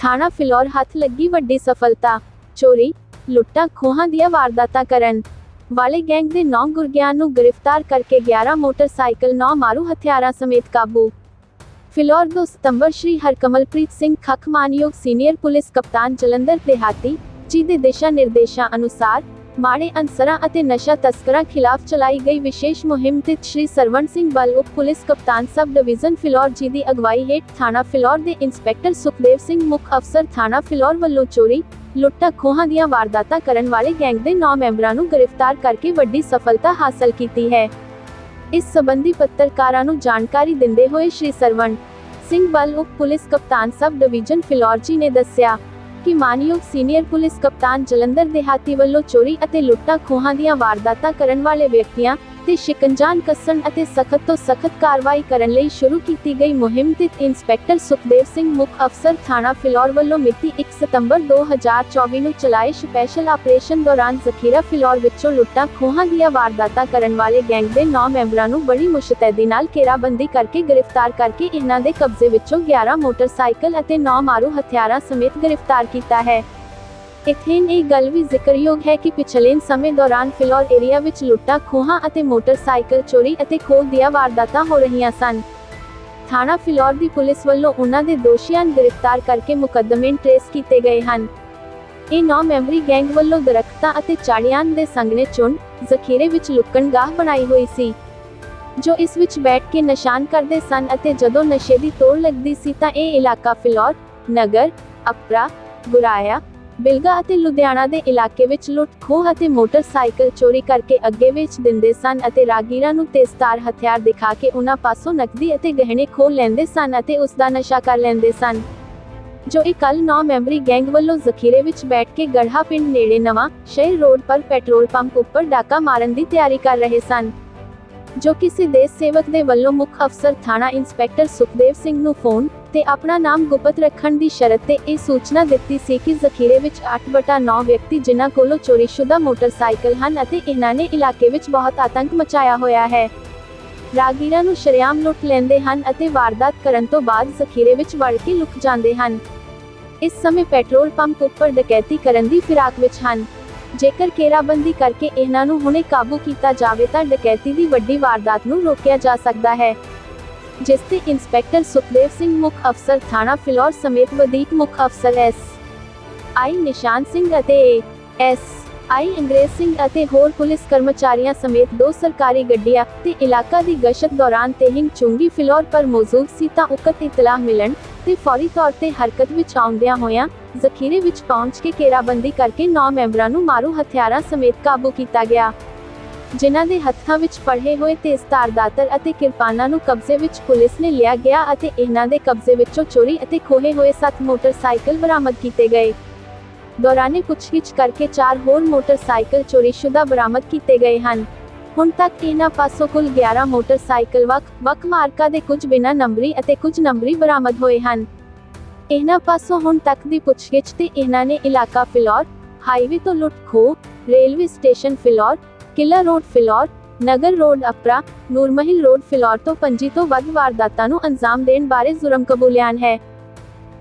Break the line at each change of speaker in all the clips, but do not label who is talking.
ਥਾਣਾ ਫਿਲੌਰ ਹੱਥ ਲੱਗੀ ਵੱਡੀ ਸਫਲਤਾ। ਚੋਰੀ, ਲੁੱਟਾਂ, ਖੋਹਾਂ ਦੀਆਂ ਵਾਰਦਾਤਾਂ ਕਰਨ ਵਾਲੇ ਗੈਂਗ ਦੇ 9 ਗੁਰਗਿਆਨ ਨੂੰ ਗ੍ਰਿਫਤਾਰ ਕਰਕੇ 11 ਮੋਟਰਸਾਈਕਲ 9 ਮਾਰੂ ਹਥਿਆਰਾਂ ਸਮੇਤ ਕਾਬੂ। ਫਿਲੌਰ 2 ਸਤੰਬਰ ਸ਼੍ਰੀ ਹਰਕਮਲਪ੍ਰੀਤ ਸਿੰਘ ਖੱਖ ਮਾਨਯੋਗ ਸੀਨੀਅਰ ਪੁਲਿਸ ਕਪਤਾਨ ਜਲੰਧਰ, ਦੇਹਾਤੀ ਜੀ ਦੇ ਦਿਸ਼ਾ ਨਿਰਦੇਸ਼ਾਂ ਅਨੁਸਾਰ ਮਾੜੇ ਅਨਸਰਾਂ ਅਤੇ ਨਸ਼ਾ ਤਸਕਰਾਂ ਖਿਲਾਫ ਚਲਾਈ ਗਈ ਵਿਸ਼ੇਸ਼ ਮੁਹਿੰਮ ਤਹਿਤ ਸ਼੍ਰੀ ਸਰਵਣ ਸਿੰਘ ਬਲ ਉਪ ਪੁਲਿਸ ਕਪਤਾਨ ਸਬ ਡਿਵੀਜ਼ਨ ਫਿਲੌਰ ਜੀ ਦੀ ਅਗਵਾਈ ਹੇਠ ਥਾਣਾ ਫਿਲੌਰ ਦੇ ਇੰਸਪੈਕਟਰ ਸੁਖਦੇਵ ਸਿੰਘ ਮੁੱਖ ਅਫਸਰ ਥਾਣਾ ਫਿਲੌਰ ਵੱਲੋਂ ਚੋਰੀ, ਲੁੱਟਾਂ ਖੋਹਾਂ ਦੀਆਂ ਵਾਰਦਾਤਾਂ ਕਰਨ ਵਾਲੇ ਗੈਂਗ ਦੇ 9 ਮੈਂਬਰਾਂ ਨੂੰ ਗ੍ਰਿਫਤਾਰ ਕਰਕੇ ਵੱਡੀ ਸਫਲਤਾ ਹਾਸਲ ਕੀਤੀ ਹੈ। ਇਸ ਸਬੰਧੀ ਪੱਤਰਕਾਰਾਂ ਨੂੰ ਜਾਣਕਾਰੀ ਦਿੰਦੇ ਹੋਏ ਸ਼੍ਰੀ ਸਰਵਣ ਸਿੰਘ ਬਲ ਉਪ ਪੁਲਿਸ ਕਪਤਾਨ ਸਬ ਡਿਵੀਜ਼ਨ ਫਿਲੌਰ ਜੀ ਨੇ ਦੱਸਿਆ ਕਿ ਮਾਨਯੋਗ ਸੀਨੀਅਰ ਪੁਲਿਸ ਕਪਤਾਨ ਜਲੰਧਰ ਦੇਹਾਤੀ ਵੱਲੋਂ ਚੋਰੀ ਅਤੇ ਲੁੱਟਾਂ ਖੋਹਾਂ ਦੀਆਂ ਵਾਰਦਾਤਾਂ ਕਰਨ ਵਾਲੇ ਵਿਅਕਤੀਆਂ ਤੇ ਸ਼ਿਕੰਜਾਨ ਕੱਸਣ ਅਤੇ ਸਖਤ ਤੋਂ ਸਖਤ ਕਾਰਵਾਈ ਕਰਨ ਲਈ ਸ਼ੁਰੂ ਕੀਤੀ ਗਈ ਮੁਹਿੰਮ ਤੇ ਇੰਸਪੈਕਟਰ ਸੁਖਦੇਵ ਸਿੰਘ ਮੁੱਖ ਅਫਸਰ ਥਾਣਾ ਫਿਲੌਰ ਵੱਲੋਂ ਮਿਤੀ 1 ਸਤੰਬਰ 2024 ਨੂੰ ਚਲਾਏ ਸਪੈਸ਼ਲ ਆਪਰੇਸ਼ਨ ਦੌਰਾਨ ਜ਼ਖੀਰਾ ਫਿਲੌਰ ਵਿੱਚੋਂ ਲੁੱਟਾਂ, ਖੋਹਾਂ ਦੀਆਂ ਵਾਰਦਾਤਾਂ ਕਰਨ ਵਾਲੇ ਗੈਂਗ ਦੇ 9 ਮੈਂਬਰਾਂ ਨੂੰ ਬੜੀ ਮੁਸ਼ਤੈਦੀ ਨਾਲ ਘੇਰਾਬੰਦੀ ਕਰਕੇ ਗ੍ਰਿਫਤਾਰ ਕਰਕੇ ਇਹਨਾਂ ਦੇ ਕਬਜ਼ੇ ਵਿੱਚੋਂ 11 ਮੋਟਰਸਾਈਕਲ ਅਤੇ 9 ਮਾਰੂ ਹਥਿਆਰਾਂ ਸਮੇਤ ਗ੍ਰਿਫਤਾਰ ਕੀਤਾ ਹੈ। ਇਥੇਨ ਇਹ ਗੱਲ ਵੀ ਜ਼ਿਕਰਯੋਗ ਹੈ ਕਿ ਪਿਛਲੇ ਸਮੇਂ ਦੌਰਾਨ ਫਿਲੌਰ ਏਰੀਆ ਵਿੱਚ ਲੁੱਟਾਂ, ਖੋਹਾਂ ਅਤੇ ਮੋਟਰਸਾਈਕਲ ਚੋਰੀ ਅਤੇ ਖੋਹ ਦੀਆਂ ਵਾਰਦਾਤਾਂ ਹੋ ਰਹੀਆਂ ਸਨ। ਥਾਣਾ ਫਿਲੌਰ ਦੀ ਪੁਲਿਸ ਵੱਲੋਂ ਉਹਨਾਂ ਦੇ ਦੋਸ਼ੀਆਂ ਨੂੰ ਗ੍ਰਿਫਤਾਰ ਕਰਕੇ ਮੁਕੱਦਮੇ ਟ੍ਰੇਸ ਕੀਤੇ ਗਏ ਹਨ। ਇਹ ਨੌ ਮੈਂਬਰੀ ਗੈਂਗ ਵੱਲੋਂ ਦਰਖਤਾਂ ਅਤੇ ਚਾੜੀਆਂ ਦੇ ਸੰਘਣੇ ਚੁਣ, ਜ਼ਖੀਰੇ ਵਿੱਚ ਲੁਕਣ ਗਾਹ ਬਣਾਈ ਹੋਈ ਸੀ, ਜੋ ਇਸ ਵਿੱਚ ਬੈਠ ਕੇ ਨਿਸ਼ਾਨ ਕਰਦੇ ਸਨ ਅਤੇ ਜਦੋਂ ਨਸ਼ੇ ਦੀ ਤੋੜ ਲੱਗਦੀ ਸੀ ਤਾਂ ਇਹ ਇਲਾਕਾ ਫਿਲੌਰ, ਨਗਰ, ਅਪਰਾ, ਗੁਰਾਇਆ ਬਿਲਗਾ ਅਤੇ ਲੁਧਿਆਣਾ ਦੇ ਇਲਾਕੇ ਵਿੱਚ ਲੁੱਟ ਖੋਹ ਅਤੇ ਮੋਟਰਸਾਈਕਲ ਚੋਰੀ ਕਰਕੇ ਅੱਗੇ ਵੇਚ ਦਿੰਦੇ ਸਨ ਅਤੇ ਰਾਗੀਰਾਂ ਨੂੰ ਤੇਜ਼ਧਾਰ ਹਥਿਆਰ ਦਿਖਾ ਕੇ ਉਹਨਾਂ ਪਾਸੋਂ ਨਕਦੀ ਅਤੇ ਗਹਿਣੇ ਖੋਹ ਲੈਂਦੇ ਸਨ ਅਤੇ ਉਸ ਦਾ ਨਸ਼ਾ ਕਰ ਲੈਂਦੇ ਸਨ। ਜੋ ਇਹ ਕੱਲ 9 ਮੈਂਬਰੀ ਗੈਂਗ ਵੱਲੋਂ ਜ਼ਖੀਰੇ ਵਿੱਚ ਬੈਠ ਕੇ ਗੜ੍ਹਾ ਪਿੰਡ ਨੇੜੇ ਨਵਾਂ ਸ਼ਹਿਰ ਰੋਡ ਪਰ ਪੈਟਰੋਲ ਪੰਪ ਉੱਪਰ ਡਾਕਾ ਮਾਰਨ ਦੀ ਤਿਆਰੀ ਕਰ ਰਹੇ ਸਨ। ਜੋ ਕਿਸੇ ਦੇਸ਼ ਸੇਵਕ ਦੇ ਵੱਲੋਂ ਮੁੱਖ ਅਫਸਰ ਥਾਣਾ ਇੰਸਪੈਕਟਰ ਸੁਖਦੇਵ ਸਿੰਘ ਨੂੰ ਫੋਨ ਤੇ ਆਪਣਾ ਨਾਮ ਗੁਪਤ ਰੱਖਣ ਦੀ ਸ਼ਰਤ ਤੇ ਇਹ ਸੂਚਨਾ ਦਿੱਤੀ ਸੀ ਕਿ ਜ਼ਖੀਰੇ ਵਿੱਚ 8/9 ਵਿਅਕਤੀ ਜਿਨ੍ਹਾਂ ਕੋਲੋਂ ਚੋਰੀਸ਼ੁਦਾ ਮੋਟਰਸਾਈਕਲ ਹਨ ਅਤੇ ਇਹਨਾਂ ਨੇ ਇਲਾਕੇ ਵਿੱਚ ਬਹੁਤ ਆਤੰਕ ਮਚਾਇਆ ਹੋਇਆ ਹੈ। ਰਾਗੀਰਾਂ ਨੂੰ ਸ਼ਰੇਆਮ ਲੁੱਟ ਲੈਂਦੇ ਹਨ ਅਤੇ ਵਾਰਦਾਤ ਕਰਨ ਤੋਂ ਬਾਅਦ ਜ਼ਖੀਰੇ ਵਿੱਚ ਵੜ ਕੇ ਲੁਕ ਜਾਂਦੇ ਹਨ। ਇਸ ਸਮੇਂ ਪੈਟਰੋਲ ਪੰਪ ਉੱਪਰ ਡਕੈਤੀ ਕਰਨ ਦੀ ਫਿਰਾਕ ਵਿੱਚ ਹਨ। ਜੇਕਰ ਘੇਰਾਬੰਦੀ ਕਰਕੇ ਇਹਨਾਂ ਨੂੰ ਹੁਣੇ ਕਾਬੂ ਕੀਤਾ ਜਾਵੇ ਤਾਂ ਡਕੈਤੀ ਦੀ ਵੱਡੀ ਵਾਰਦਾਤ ਨੂੰ ਰੋਕਿਆ ਜਾ ਸਕਦਾ ਹੈ। ਜਿਸ ਤੇ ਇੰਸਪੈਕਟਰ ਸੁਖਦੇਵ ਸਿੰਘ ਮੁੱਖ ਅਫਸਰ ਥਾਣਾ ਫਿਲੌਰ ਸਮੇਤ ਵਧੀਕ ਮੁੱਖ ਅਫਸਰ ਐਸ ਆਈ ਨਿਸ਼ਾਨ ਸਿੰਘ ਅਤੇ ਐਸ ਆਈ ਅੰਗਰੇਜ਼ ਸਿੰਘ ਅਤੇ ਹੋਰ ਪੁਲਿਸ ਕਰਮਚਾਰੀਆਂ ਸਮੇਤ ਦੋ ਸਰਕਾਰੀ ਗੱਡੀਆਂ ਤੇ ਇਲਾਕਾ ਦੀ ਗਸ਼ਤ ਦੌਰਾਨ ਤੇਹਿੰਗ ਚੁੰਗੀ ਫਿਲੌਰ ਪਰ ਮੌਜੂਦ ਸੀ ਤਾਂ ਉਕਤ ਇਤਲਾਹ ਮਿਲਣ ਤੇ ਫੌਰੀ ਤੌਰ ਤੇ ਹਰਕਤ ਵਿੱਚ ਆਉਂਦਿਆਂ ਹੋਇਆਂ ਜ਼ਖੀਰੇ ਵਿੱਚ ਪਹੁੰਚ ਕੇ ਘੇਰਾਬੰਦੀ ਕਰਕੇ 9 ਮੈਂਬਰਾਂ ਨੂੰ ਮਾਰੂ ਹਥਿਆਰਾਂ ਸਮੇਤ ਕਾਬੂ ਕੀਤਾ ਗਿਆ। ਜਿਨ੍ਹਾਂ ਦੇ ਹੱਥਾਂ ਵਿੱਚ ਫੜੇ ਹੋਏ ਤੇਜ਼ਧਾਰ ਦਾਤਰ ਅਤੇ ਕਿਰਪਾਨਾਂ ਨੂੰ ਕਬਜ਼ੇ ਵਿੱਚ ਪੁਲਿਸ ਨੇ ਲਿਆ ਗਿਆ ਅਤੇ ਇਹਨਾਂ ਦੇ ਕਬਜ਼ੇ ਵਿੱਚੋਂ ਚੋਰੀ ਅਤੇ ਖੋਹੇ ਹੋਏ 7 ਮੋਟਰਸਾਈਕਲ ਬਰਾਮਦ ਕੀਤੇ ਗਏ। ਦੌਰਾਨੇ ਪੁੱਛਗਿੱਛ ਕਰਕੇ ਚਾਰ ਹੋਰ ਮੋਟਰਸਾਈਕਲ ਚੋਰੀਸ਼ੁਦਾ ਬਰਾਮਦ ਕੀਤੇ ਗਏ ਹਨ। ਹੁਣ ਤੱਕ ਇਹਨਾਂ ਪਾਸੋਂ ਕੁੱਲ 11 ਮੋਟਰਸਾਈਕਲ ਵੱਖ-ਵੱਖ ਮਾਰਕਾ ਦੇ ਕੁਝ ਬਿਨਾਂ ਨੰਬਰੀ ਅਤੇ ਕੁਝ ਨੰਬਰੀ ਬਰਾਮਦ ਹੋਏ ਹਨ। ਇਹਨਾਂ ਪਾਸੋਂ ਹੁਣ ਤੱਕ ਦੀ ਪੁੱਛਗਿੱਛ ਤੇ ਇਹਨਾਂ ਨੇ ਇਲਾਕਾ ਫਿਲੌਰ, ਹਾਈਵੇ ਤੋਂ ਲੁੱਟ ਖੋਹ, ਰੇਲਵੇ ਸਟੇਸ਼ਨ ਫਿਲੌਰ ਕਿਲਾ road Phillaur, Nagar road Apra, Nurmahal road Phillaur ਤੋਂ 25 ਤੋਂ ਵੱਧ ਵਾਰਦਾਤਾਂ ਨੂੰ ਅੰਜਾਮ ਦੇਣ ਬਾਰੇ ਜੁਰਮ ਕਬੂਲਿਆਨ ਹੈ।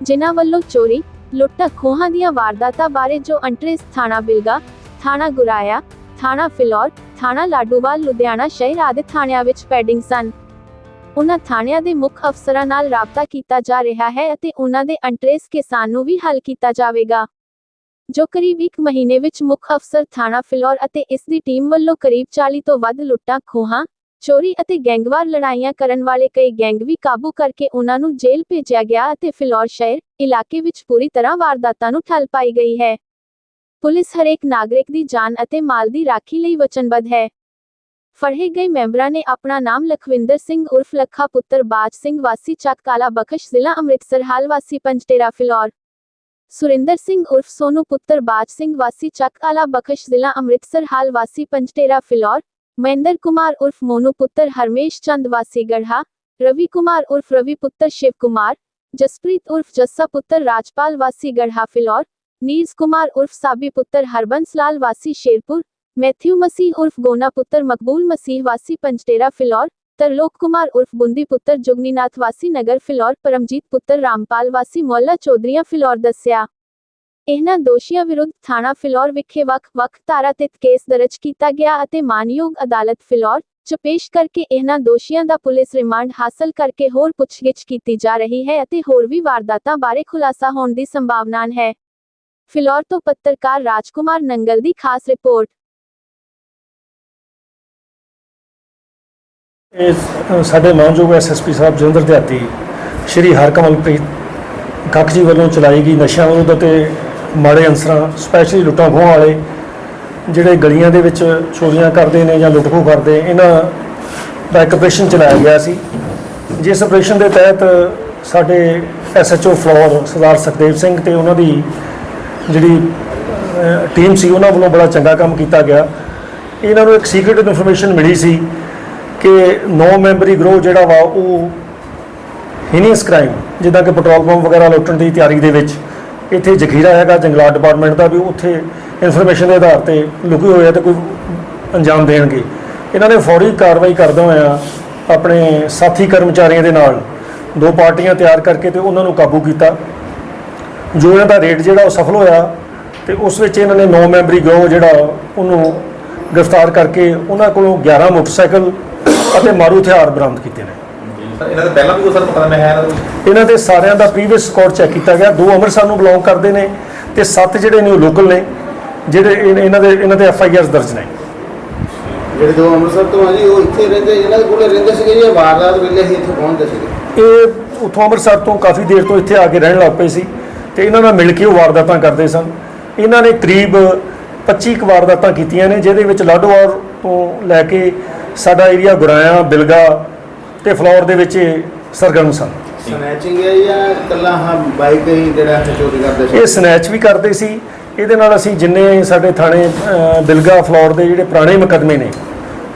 ਜਿਨ੍ਹਾਂ ਵੱਲੋਂ ਚੋਰੀ, ਲੁੱਟਾਂ, ਖੋਹਾਂ ਦੀਆਂ ਵਾਰਦਾਤਾਂ ਬਾਰੇ ਜੋ ਅੰਟਰੇਸ ਥਾਣਾ ਬਿਲਗਾ, ਥਾਣਾ ਗੁਰਾਇਆ, ਥਾਣਾ ਫਿਲੌਰ, ਥਾਣਾ ਲਾਡੂਵਾਲ, ਲੁਧਿਆਣਾ ਸ਼ਹਿਰ ਆਦਿ ਥਾਣਿਆਂ ਵਿੱਚ ਪੈਡਿੰਗ ਸਨ। ਉਹਨਾਂ ਥਾਣਿਆਂ ਦੇ ਮੁੱਖ ਅਫਸਰਾਂ ਨਾਲ ਰਾਬਤਾ ਕੀਤਾ ਜਾ ਰਿਹਾ ਹੈ ਅਤੇ ਉਹਨਾਂ ਦੇ ਅੰਟਰੇਸ ਕਿਸਾਨ ਨੂੰ ਵੀ ਹੱਲ ਕੀਤਾ ਜਾਵੇਗਾ। ਜੋ ਕਰੀਬ 1 ਮਹੀਨੇ ਵਿੱਚ ਮੁੱਖ ਅਫਸਰ ਥਾਣਾ ਫਿਲੌਰ ਅਤੇ ਇਸ ਦੀ ਟੀਮ ਵੱਲੋਂ ਕਰੀਬ 40 ਤੋਂ ਵੱਧ ਲੁੱਟਾਂ, ਖੋਹਾਂ, ਚੋਰੀ ਅਤੇ ਗੈਂਗਵਾਰ ਲੜਾਈਆਂ ਕਰਨ ਵਾਲੇ ਕਈ ਗੈਂਗ ਵੀ ਕਾਬੂ ਕਰਕੇ ਉਹਨਾਂ ਨੂੰ ਜੇਲ੍ਹ ਭੇਜਿਆ ਗਿਆ ਅਤੇ ਫਿਲੌਰ ਸ਼ਹਿਰ ਇਲਾਕੇ ਵਿੱਚ ਪੂਰੀ ਤਰ੍ਹਾਂ ਵਾਰਦਾਤਾਂ ਨੂੰ ਠੱਲ ਪਾਈ ਗਈ ਹੈ। ਪੁਲਿਸ ਹਰੇਕ ਨਾਗਰਿਕ ਦੀ ਜਾਨ ਅਤੇ ਮਾਲ ਦੀ ਰਾਖੀ ਲਈ ਵਚਨਬੱਧ ਹੈ। ਫੜੇ ਗਏ ਮੈਂਬਰਾਂ ਨੇ ਆਪਣਾ ਨਾਮ ਲਖਵਿੰਦਰ ਸਿੰਘ ਉਰਫ ਲੱਖਾ ਪੁੱਤਰ ਬਾਜ ਸਿੰਘ ਵਾਸੀ ਚੱਕ ਕਾਲਾ ਬਖਸ਼ ਜ਼ਿਲ੍ਹਾ ਅੰਮ੍ਰਿਤਸਰ, ਹਾਲ ਵਾਸੀ ਪੰਜਟੇਰਾ, ਫਿਲੌਰ। ਸੁਰਿੰਦਰ ਸਿੰਘ ਉਰਫ ਸੋਨੂ ਪੁੱਤਰ ਬਾਜ ਸਿੰਘ ਵਾਸੀ ਚੱਕ ਕਾਲਾ ਬਖਸ਼ ਜ਼ਿਲ੍ਹਾ ਅੰਮ੍ਰਿਤਸਰ ਹਾਲ ਵਾਸੀ ਪੰਜਟੇਰਾ ਫਿਲੌਰ ਮਹਿੰਦਰ ਕੁਮਾਰ ਉਰਫ ਮੋਨੂ ਪੁੱਤਰ ਹਰਮੇਸ਼ ਚੰਦ ਵਾਸੀ ਗੜ੍ਹਾ ਰਵੀ ਕੁਮਾਰ ਉਰਫ ਰਵੀ ਪੁੱਤਰ ਸ਼ਿਵ ਕੁਮਾਰ ਜਸਪ੍ਰੀਤ ਉਰਫ ਜੱਸਾ ਪੁੱਤਰ ਰਾਜਪਾਲ ਵਾਸੀ ਗੜ੍ਹਾ ਫਿਲੌਰ ਨੀਰਜ ਕੁਮਾਰ ਉਰਫ ਸਾਬੀ ਪੁੱਤਰ ਹਰਬੰਸ ਲਾਲ ਵਾਸੀ ਸ਼ੇਰਪੁਰ ਮੈਥਿਊ ਮਸੀਹ ਉਰਫ ਗੋਨਾ ਪੁੱਤਰ ਮਕਬੂਲ ਮਸੀਹ ਵਾਸੀ ਪੰਜਟੇਰਾ ਫਿਲੌਰ ਤਰਲੋਕ ਕੁਮਾਰ ਉਰਫ ਬੁੰਦੀ ਪੁੱਤਰ ਜੁਗਨੀਨਾਥ ਵਾਸੀ ਨਗਰ ਫਿਲੌਰ, ਪਰਮਜੀਤ ਪੁੱਤਰ ਰਾਮਪਾਲ ਵਾਸੀ ਮੁਹੱਲਾ ਚੌਧਰੀਆਂ ਫਿਲੌਰ ਦੱਸਿਆ। ਇਹਨਾਂ ਦੋਸ਼ੀਆਂ ਵਿਰੁੱਧ ਥਾਣਾ ਫਿਲੌਰ ਵਿਖੇ ਵੱਖ-ਵੱਖ ਧਾਰਾ ਤੇ ਕੇਸ ਦਰਜ ਕੀਤਾ ਗਿਆ ਅਤੇ ਮਾਨਯੋਗ ਅਦਾਲਤ ਫਿਲੌਰ ਚ ਪੇਸ਼ ਕਰਕੇ ਇਹਨਾਂ ਦੋਸ਼ੀਆਂ ਦਾ ਪੁਲਿਸ ਰਿਮਾਂਡ ਹਾਸਲ ਕਰਕੇ ਹੋਰ ਪੁੱਛਗਿੱਛ ਕੀਤੀ ਜਾ ਰਹੀ ਹੈ ਅਤੇ ਹੋਰ ਵੀ ਵਾਰਦਾਤਾਂ ਬਾਰੇ ਖੁਲਾਸਾ ਹੋਣ ਦੀ ਸੰਭਾਵਨਾ ਹੈ। ਫਿਲੌਰ ਤੋਂ ਪੱਤਰਕਾਰ ਰਾਜਕੁਮਾਰ ਨੰਗਲ ਦੀ ਖਾਸ ਰਿਪੋਰਟ।
ਸਾਡੇ ਮਾਨਯੋਗ ਐਸਐਸਪੀ ਸਾਹਿਬ ਜਲੰਧਰ ਦਿਹਾਤੀ ਸ਼੍ਰੀ ਹਰਕਮਲਪ੍ਰੀਤ ਕੱਖ ਜੀ ਵੱਲੋਂ ਚਲਾਈ ਗਈ ਨਸ਼ਿਆਂ ਵਿਰੁੱਧ ਅਤੇ ਮਾੜੇ ਅਨਸਰਾਂ ਸਪੈਸ਼ਲੀ ਲੁੱਟਾਂ ਖੋਹਾਂ ਵਾਲੇ ਜਿਹੜੇ ਗਲੀਆਂ ਦੇ ਵਿੱਚ ਚੋਰੀਆਂ ਕਰਦੇ ਨੇ ਜਾਂ ਲੁੱਟ ਖੋਹ ਕਰਦੇ, ਇਹਨਾਂ ਦਾ ਇੱਕ ਆਪਰੇਸ਼ਨ ਚਲਾਇਆ ਗਿਆ ਸੀ। ਜਿਸ ਆਪਰੇਸ਼ਨ ਦੇ ਤਹਿਤ ਸਾਡੇ ਐਸਐਚਓ ਫਲੋਰ ਸਰਦਾਰ ਸੁਖਦੇਵ ਸਿੰਘ ਤੇ ਉਹਨਾਂ ਦੀ ਜਿਹੜੀ ਟੀਮ ਸੀ, ਉਹਨਾਂ ਵੱਲੋਂ ਬੜਾ ਚੰਗਾ ਕੰਮ ਕੀਤਾ ਗਿਆ। ਇਹਨਾਂ ਨੂੰ ਇੱਕ ਸੀਕ੍ਰੀਟ ਇਨਫੋਰਮੇਸ਼ਨ ਮਿਲੀ ਸੀ ਕਿ 9 ਮੈਂਬਰੀ ਗਰੋਹ ਜਿਹੜਾ ਵਾ ਉਹ ਹੀਨੀਅਸ ਕ੍ਰਾਈਮ ਜਿੱਦਾਂ ਕਿ ਪੈਟਰੋਲ ਪੰਪ ਵਗੈਰਾ ਲੁੱਟਣ ਦੀ ਤਿਆਰੀ ਦੇ ਵਿੱਚ ਇੱਥੇ ਜ਼ਖੀਰਾ ਹੈਗਾ, ਜੰਗਲਾਤ ਡਿਪਾਰਟਮੈਂਟ ਦਾ ਵੀ ਉੱਥੇ ਇਨਫੋਰਮੇਸ਼ਨ ਦੇ ਆਧਾਰ ਤੇ ਲੁਕੇ ਹੋਏ ਆ ਤੇ ਕੋਈ ਅੰਜਾਮ ਦੇਣਗੇ। ਇਹਨਾਂ ਨੇ ਫੌਰੀ ਕਾਰਵਾਈ ਕਰਦੇ ਹੋਇਆ ਆਪਣੇ ਸਾਥੀ ਕਰਮਚਾਰੀਆਂ ਦੇ ਨਾਲ ਦੋ ਪਾਰਟੀਆਂ ਤਿਆਰ ਕਰਕੇ ਤੇ ਉਹਨਾਂ ਨੂੰ ਕਾਬੂ ਕੀਤਾ। ਜੋ ਇਹਨਾਂ ਦਾ ਰੇਡ ਜਿਹੜਾ ਉਹ ਸਫਲ ਹੋਇਆ ਤੇ ਉਸ ਵਿੱਚ ਇਹਨਾਂ ਨੇ 9 ਮੈਂਬਰੀ ਗਰੋਹ ਜਿਹੜਾ ਉਹਨੂੰ ਗ੍ਰਿਫਤਾਰ ਕਰਕੇ ਉਹਨਾਂ ਕੋਲੋਂ 11 ਮੋਟਰਸਾਈਕਲ ਅਤੇ ਮਾਰੂ ਹਥਿਆਰ ਬਰਾਮਦ ਕੀਤੇ ਨੇ।
ਸਰ ਇਹਨਾਂ ਦਾ ਪਹਿਲਾਂ ਵੀ ਕੋਈ ਸਰ ਮੁਕੱਦਮਾ ਹੈ ਇਹਨਾਂ ਦਾ? ਕੋਈ?
ਇਹਨਾਂ ਦੇ ਸਾਰਿਆਂ ਦਾ ਪ੍ਰੀਵੀਅਸ ਰਿਕਾਰਡ ਚੈੱਕ ਕੀਤਾ ਗਿਆ। ਦੋ ਅੰਮ੍ਰਿਤਸਰ ਨੂੰ ਬਿਲੋਂਗ ਕਰਦੇ ਨੇ ਤੇ ਸੱਤ ਜਿਹੜੇ ਨੇ ਉਹ ਲੋਕਲ ਨੇ ਜਿਹੜੇ ਇਹ- ਇਹਨਾਂ ਦੇ ਇਹਨਾਂ ਦੇ ਐਫ ਆਈ ਆਰਸ ਦਰਜ ਨੇ।
ਜਿਹੜੇ ਦੋ ਅੰਮ੍ਰਿਤਸਰ ਤੋਂ ਆ ਜੀ ਉਹ ਇੱਥੇ ਰਹਿੰਦੇ ਇਹਨਾਂ ਦੇ ਕੋਲੇ ਰਹਿੰਦੇ ਸੀਗੇ ਜੀ ਇਹ ਵਾਰਦਾਤ ਵੇਲੇ ਹੀ ਇੱਥੇ ਪਹੁੰਚਦੇ ਸੀਗੇ।
ਇਹ ਉੱਥੋਂ ਅੰਮ੍ਰਿਤਸਰ ਤੋਂ ਕਾਫੀ ਦੇਰ ਤੋਂ ਇੱਥੇ ਆ ਕੇ ਰਹਿਣ ਲੱਗ ਪਏ ਸੀ ਤੇ ਇਹਨਾਂ ਨਾਲ ਮਿਲ ਕੇ ਉਹ ਵਾਰਦਾਤਾਂ ਕਰਦੇ ਸਨ। ਇਹਨਾਂ ਨੇ ਕਰੀਬ 25 ਕੁ ਵਾਰਦਾਤਾਂ ਕੀਤੀਆਂ ਨੇ ਜਿਹਦੇ ਵਿੱਚ ਲਾਡੋਵਾਲ ਤੋਂ ਲੈ ਕੇ ਸਾਡਾ ਏਰੀਆ ਗੁਰਾਇਆ ਬਿਲਗਾ ਤੇ ਫਲੌਰ ਦੇ ਵਿੱਚ ਇਹ ਸਰਗਰਮ ਸਨ।
ਸਨੈਚਿੰਗ ਹੈ ਜਾਂ ਇਕੱਲਾ ਹਾਂ ਬਾਈਕ ਹੀ ਜਿਹੜਾ ਚੋਰੀ ਕਰਦੇ ਸੀ?
ਇਹ ਸਨੈਚ ਵੀ ਕਰਦੇ ਸੀ। ਇਹਦੇ ਨਾਲ ਅਸੀਂ ਜਿੰਨੇ ਸਾਡੇ ਥਾਣੇ ਬਿਲਗਾ ਫਲੌਰ ਦੇ ਜਿਹੜੇ ਪੁਰਾਣੇ ਮੁਕੱਦਮੇ ਨੇ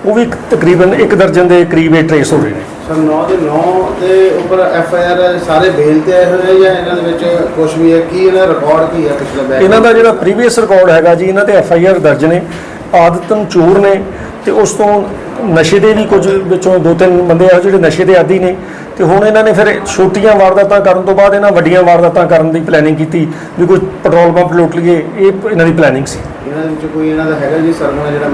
ਉਹ ਵੀ ਤਕਰੀਬਨ ਇੱਕ ਦਰਜਨ ਦੇ ਕਰੀਬ ਇਹ ਟਰੇਸ ਹੋ ਰਹੇ ਨੇ।
ਸਰ 9 ਦੇ 9 ਦੇ ਉੱਪਰ ਐਫ ਆਈ ਆਰ ਸਾਰੇ ਬੇਲ ਤੇ ਆਏ ਹੋਏ ਜਾਂ ਇਹਨਾਂ ਦੇ ਵਿੱਚ ਕੁਝ ਵੀ ਹੈ? ਕੀ ਇਹਨਾਂ ਰਿਕਾਰਡ ਕੀ ਹੈ ਪਿਛਲਾ ਬੈਕ
ਇਹਨਾਂ ਦਾ? ਜਿਹੜਾ ਪ੍ਰੀਵੀਅਸ ਰਿਕਾਰਡ ਹੈਗਾ ਜੀ ਇਹਨਾਂ ਤੇ ਐਫ ਆਈ ਆਰ ਦਰਜ ਨੇ ਆਦਤਨ ਚੋਰ ਨੇ ਤੇ ਉਸ ਤੋਂ ਨਸ਼ੇ ਦੇ ਵੀ ਕੁਝ ਵਿੱਚੋਂ ਦੋ ਤਿੰਨ ਬੰਦੇ ਆ ਜਿਹੜੇ ਨਸ਼ੇ ਦੇ ਆਦੀ ਨੇ ਤੇ ਹੁਣ ਇਹਨਾਂ ਨੇ ਫਿਰ ਛੋਟੀਆਂ ਵਾਰਦਾਤਾਂ ਕਰਨ ਤੋਂ ਬਾਅਦ ਇਹਨਾਂ ਵੱਡੀਆਂ ਵਾਰਦਾਤਾਂ ਕਰਨ ਦੀ ਪਲੈਨਿੰਗ ਕੀਤੀ ਵੀ ਕੋਈ ਪੈਟਰੋਲ ਪੰਪ ਲੁੱਟ ਲਈਏ ਇਹ ਇਹਨਾਂ ਦੀ ਪਲੈਨਿੰਗ ਸੀ।
ਇਹਨਾਂ ਵਿੱਚ ਕੋਈ ਇਹਨਾਂ ਦਾ ਹੈਗਾ ਜੀ ਜਿਹੜਾ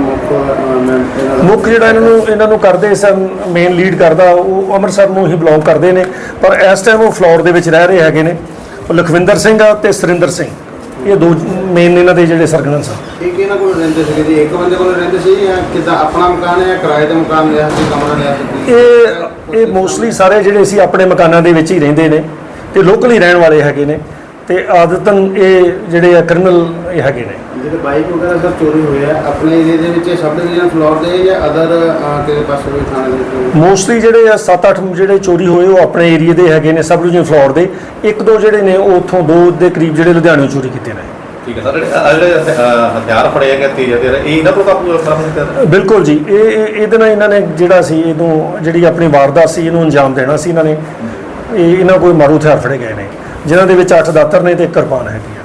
ਮੁੱਖ
ਜਿਹੜਾ ਇਹਨਾਂ ਨੂੰ ਇਹਨਾਂ ਨੂੰ ਕਰਦੇ ਸਨ ਮੇਨ ਲੀਡ ਕਰਦਾ ਉਹ ਅੰਮ੍ਰਿਤਸਰ ਨੂੰ ਹੀ ਬਿਲੋਂਗ ਕਰਦੇ ਨੇ ਪਰ ਇਸ ਟਾਈਮ ਉਹ ਫਲੋਰ ਦੇ ਵਿੱਚ ਰਹਿ ਰਹੇ ਹੈਗੇ ਨੇ। ਉਹ ਲਖਵਿੰਦਰ ਸਿੰਘ ਆ ਤੇ ਸੁਰਿੰਦਰ ਸਿੰਘ। ਇਹ ਦੋ ਮੇਨ ਇਹਨਾਂ ਦੇ ਜਿਹੜੇ ਸਰਗਨਨ ਸਨ।
ਇੱਕ ਇਹਨਾਂ ਕੋਲ ਰਹਿੰਦੇ ਸੀਗੇ ਜੀ? ਇੱਕ ਬੰਦੇ ਕੋਲ ਰਹਿੰਦੇ ਸੀ ਜਾਂ ਕਿੱਦਾਂ ਆਪਣਾ ਮਕਾਨ ਹੈ ਜਾਂ ਕਿਰਾਏ ਤੇ ਮਕਾਨ ਲਿਆ ਸੀ ਕਮਰਾ ਲਿਆ ਸੀ?
ਇਹ ਇਹ ਮੋਸਟਲੀ ਸਾਰੇ ਜਿਹੜੇ ਸੀ ਆਪਣੇ ਮਕਾਨਾਂ ਦੇ ਵਿੱਚ ਹੀ ਰਹਿੰਦੇ ਨੇ ਤੇ ਲੋਕਲ ਹੀ ਰਹਿਣ ਵਾਲੇ ਹੈਗੇ ਨੇ ਤੇ ਆਦਤਨ ਇਹ ਜਿਹੜੇ ਆ ਕ੍ਰਿਮੀਨਲ ਇਹ ਹੈਗੇ ਨੇ।
ਜਿਹੜੇ ਬਾਈਕ ਵਗੈਰਾ ਸਰ ਚੋਰੀ ਹੋਏ ਆ ਆਪਣੇ ਏਰੀਆ ਦੇ ਵਿੱਚ ਸਬ ਡਿਵੀਜ਼ਨ ਫਲੋਰ ਦੇ ਜਾਂ ਅਦਰ ਕਿਸੇ ਪਾਸੇ ਕੋਈ ਥਾਣੇ ਦੇ ਵਿੱਚ?
ਮੋਸਟਲੀ ਜਿਹੜੇ ਆ 7-8 ਜਿਹੜੇ ਚੋਰੀ ਹੋਏ ਉਹ ਆਪਣੇ ਏਰੀਆ ਦੇ ਹੈਗੇ ਨੇ ਸਬ ਡਿਵੀਜ਼ਨ ਫਲੋਰ ਦੇ। ਇੱਕ ਦੋ ਜਿਹੜੇ ਨੇ ਉਹ ਉੱਥੋਂ ਦੋ ਦੇ ਕਰੀਬ ਜਿਹੜੇ ਲੁਧਿਆਣੋਂ ਚੋਰੀ ਕੀਤੇ ਨੇ।
ਠੀਕ ਹੈ ਸਰ, ਜਿਹੜੇ ਹਥਿਆਰ ਫੜੇ ਹੈਗੇ ਤੇਜ਼ ਹਥਿਆਰ ਇਹ ਇਹਨਾਂ ਕੋਲ ਕਾਬੂ ਬਰਾਮਦ
ਬਿਲਕੁਲ ਜੀ, ਇਹ ਇਹਦੇ ਨਾਲ ਇਹਨਾਂ ਨੇ ਜਿਹੜਾ ਸੀ, ਇਹਨੂੰ ਜਿਹੜੀ ਆਪਣੀ ਵਾਰਦਾਤ ਸੀ, ਇਹਨੂੰ ਅੰਜਾਮ ਦੇਣਾ ਸੀ ਇਹਨਾਂ ਨੇ। ਇਹ, ਇਹਨਾਂ ਕੋਈ ਮਾਰੂ ਹਥਿਆਰ ਫੜੇ ਗਏ ਨੇ, ਜਿਨ੍ਹਾਂ ਦੇ ਵਿੱਚ 8 ਦਾਤਰ ਨੇ ਤੇ ਇੱਕ ਕਿਰਪਾਨ ਹੈਗੀ।